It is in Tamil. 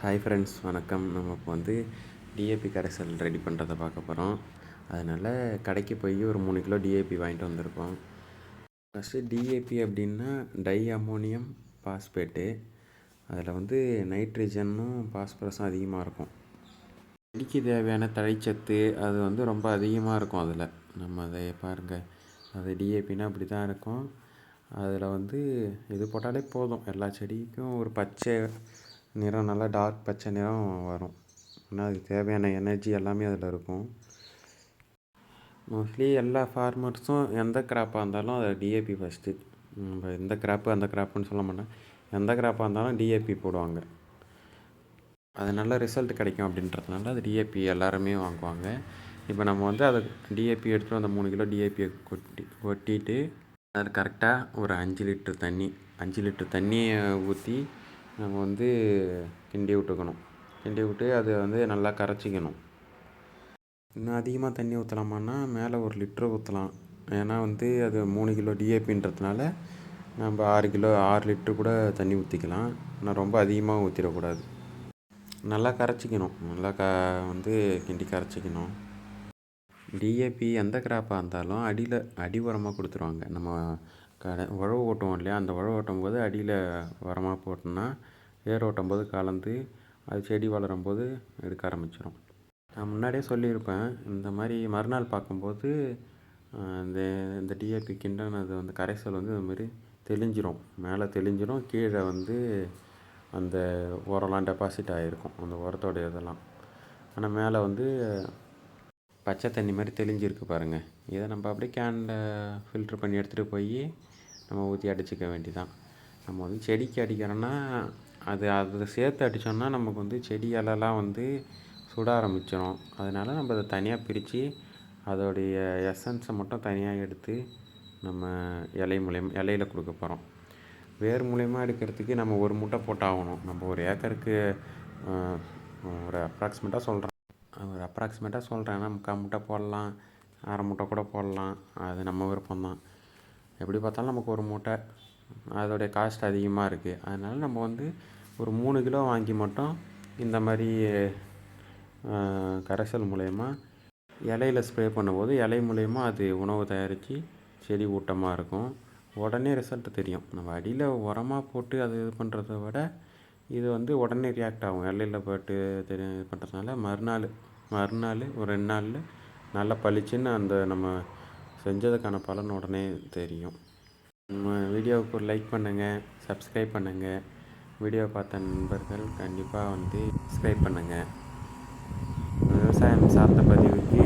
ஹாய் ஃப்ரெண்ட்ஸ் வணக்கம். நம்ம இப்போ வந்து டிஏபி கரைசல் ரெடி பண்ணுறதை பார்க்க போகிறோம் அதனால் கடைக்கு போய் ஒரு மூணு கிலோ டிஏபி வாங்கிட்டு வந்திருக்கோம். ஃபஸ்ட்டு டிஏபி அப்படின்னா டை அமோனியம் பாஸ்பேட்டு அதில் வந்து நைட்ரஜனும் பாஸ்பரஸும் அதிகமாக இருக்கும். செடிக்கு தேவையான தழைச்சத்து அது வந்து ரொம்ப அதிகமாக இருக்கும் அதில். நம்ம அதை பாருங்கள் அது டிஏபின்னா அப்படி தான் இருக்கும். அதில் வந்து இது போட்டாலே போதும். எல்லா செடிக்கும் ஒரு பச்சை நிறம் நல்லா டார்க் பச்சை நிறம் வரும். ஆனால் அதுக்கு தேவையான எனர்ஜி எல்லாமே அதில் இருக்கும். மோஸ்ட்லி எல்லா ஃபார்மர்ஸும் எந்த கிராப்பாக இருந்தாலும் அது டிஏபி ஃபஸ்ட்டு நம்ம எந்த கிராப்பு அந்த கிராப்புன்னு சொல்ல மாட்டேன். எந்த கிராப்பாக இருந்தாலும் டிஏபி போடுவாங்க. அது நல்ல ரிசல்ட் கிடைக்கும் அப்படின்றதுனால அது டிஏபி எல்லாருமே வாங்குவாங்க. இப்போ நம்ம வந்து அதை டிஏபி எடுத்துகிட்டு அந்த மூணு கிலோ டிஏபியை கொட்டி கொட்டிட்டு அது கரெக்டாக ஒரு அஞ்சு லிட்டர் தண்ணி அஞ்சு லிட்டர் தண்ணியை ஊற்றி நம்ம வந்து கிண்டி விட்டுக்கணும். கிண்டி விட்டு அதை வந்து நல்லா கரைச்சிக்கணும். இன்னும் அதிகமாக தண்ணி ஊற்றலாமான்னா மேலே ஒரு லிட்ரு ஊற்றலாம் ஏன்னா வந்து அது மூணு கிலோ டிஏபின்றதுனால நம்ம ஆறு கிலோ ஆறு லிட்ரு கூட தண்ணி ஊற்றிக்கலாம் ஆனால் ரொம்ப அதிகமாக ஊற்றிடக்கூடாது நல்லா கரைச்சிக்கணும். நல்லா க வந்து கிண்டி கரைச்சிக்கணும். டிஏபி எந்த கிராப்பாக இருந்தாலும் அடியில் அடி உரமாக கொடுத்துருவாங்க. நம்ம கடை உழவு ஓட்டுவோம் இல்லையா? அந்த உழவு ஓட்டும் போது அடியில் உரமாக போட்டோம்னா ஏர் ஓட்டும் போது கலந்து அது செடி வளரும் போது எடுக்க ஆரம்பிச்சிடும் நான் முன்னாடியே சொல்லியிருப்பேன் இந்த மாதிரி மறுநாள் பார்க்கும்போது இந்த இந்த டிஏபி கிண்டனது வந்து கரைசல் வந்து இதுமாரி தெளிஞ்சிரும். மேலே தெளிஞ்சிரும் கீழே வந்து அந்த உரம்லாம் டெபாசிட் ஆகிருக்கும் அந்த உரத்தோடைய இதெல்லாம் ஆனால் மேலே வந்து பச்சை தண்ணி மாதிரி தெளிஞ்சிருக்கு பாருங்கள் இதை நம்ம அப்படியே கேனில் ஃபில்ட்ரு பண்ணி எடுத்துகிட்டு போய் நம்ம ஊற்றி அடிச்சுக்க வேண்டிதான். நம்ம வந்து செடிக்கு அடிக்கிறோன்னா அது அதை சேர்த்து அடித்தோம்னா நமக்கு வந்து செடி இலலாம் வந்து சுட ஆரம்பிச்சிடும் அதனால் நம்ம அதை தனியாக பிரித்து அதோடைய எசன்ஸை மட்டும் தனியாக எடுத்து நம்ம இலை மூலியம் இலையில கொடுக்க போகிறோம் வேர் மூலயமா எடுக்கிறதுக்கு நம்ம ஒரு மூட்டை போட்டாகணும். நம்ம ஒரு ஏக்கருக்கு ஒரு அப்ராக்சிமேட்டாக சொல்கிறோம் ஒரு அப்ராக்சிமேட்டாக சொல்கிறேன் முக்கால் முட்டை போடலாம். அரை மூட்டை கூட போடலாம். அது நம்ம விருப்பம் தான் எப்படி பார்த்தாலும் நமக்கு ஒரு மூட்டை. அதோடைய காஸ்ட் அதிகமாக இருக்குது அதனால் நம்ம வந்து ஒரு மூணு கிலோ வாங்கி மட்டும் இந்த மாதிரி கரைசல் மூலயமா இலையில ஸ்ப்ரே பண்ணும்போது இலை மூலயமா அது உணவு தயாரித்து செடி ஊட்டமாக இருக்கும். உடனே ரிசல்ட் தெரியும். நம்ம அடியில் உரமாக போட்டு அது இது பண்ணுறத விட இது வந்து உடனே ரியாக்ட் ஆகும். எல்லையில் போயிட்டு இது பண்ணுறதுனால மறுநாள் மறுநாள் ஒரு ரெண்டு நாளில் நல்லா பளிச்சுன்னு அந்த நம்ம செஞ்சதுக்கான பலன் உடனே தெரியும். நம்ம வீடியோவுக்கு ஒரு லைக் பண்ணுங்கள் சப்ஸ்கிரைப் பண்ணுங்கள் வீடியோ பார்த்த நண்பர்கள் கண்டிப்பாக வந்து சப்ஸ்கிரைப் பண்ணுங்கள் விவசாயம் சார்ந்த பதிவுக்கு